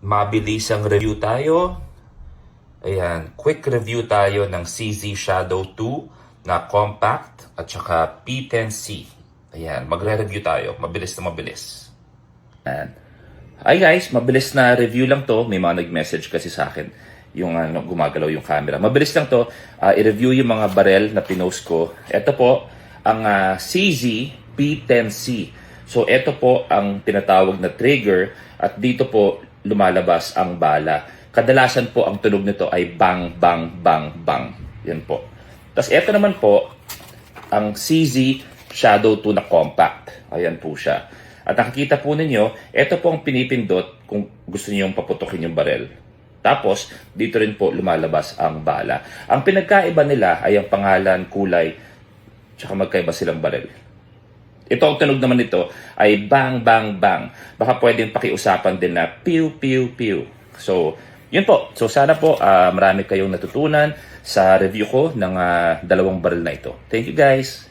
mabilisang review tayo. Ayan, quick review tayo ng CZ Shadow 2 na compact at saka P10C. Ayan, magre-review tayo. Mabilis na mabilis. Ayan. Hi guys, mabilis na review lang to. May mga nag-message kasi sa akin yung ano, gumagalaw yung camera. Mabilis lang to. Ah, i-review yung mga barel na pinost ko. Ito po, ang ah, CZ P10C. So, ito po ang tinatawag na trigger at dito po lumalabas ang bala. Kadalasan po ang tunog nito ay bang, bang, bang, bang. Yan po. Tapos ito naman po, ang CZ Shadow 2 na compact. Ayan po siya. At nakikita po ninyo, ito po ang pinipindot kung gusto niyo paputukin yung barel. Tapos, dito rin po lumalabas ang bala. Ang pinagkaiba nila ay ang pangalan, kulay, tsaka magkaiba silang barel. Ito ang tunog naman nito ay bang, bang, bang. Baka pwedeng pakiusapan din na pew, pew, pew. So, yun po. So, sana po ah, marami kayong natutunan sa review ko ng ah, dalawang baril na ito. Thank you guys!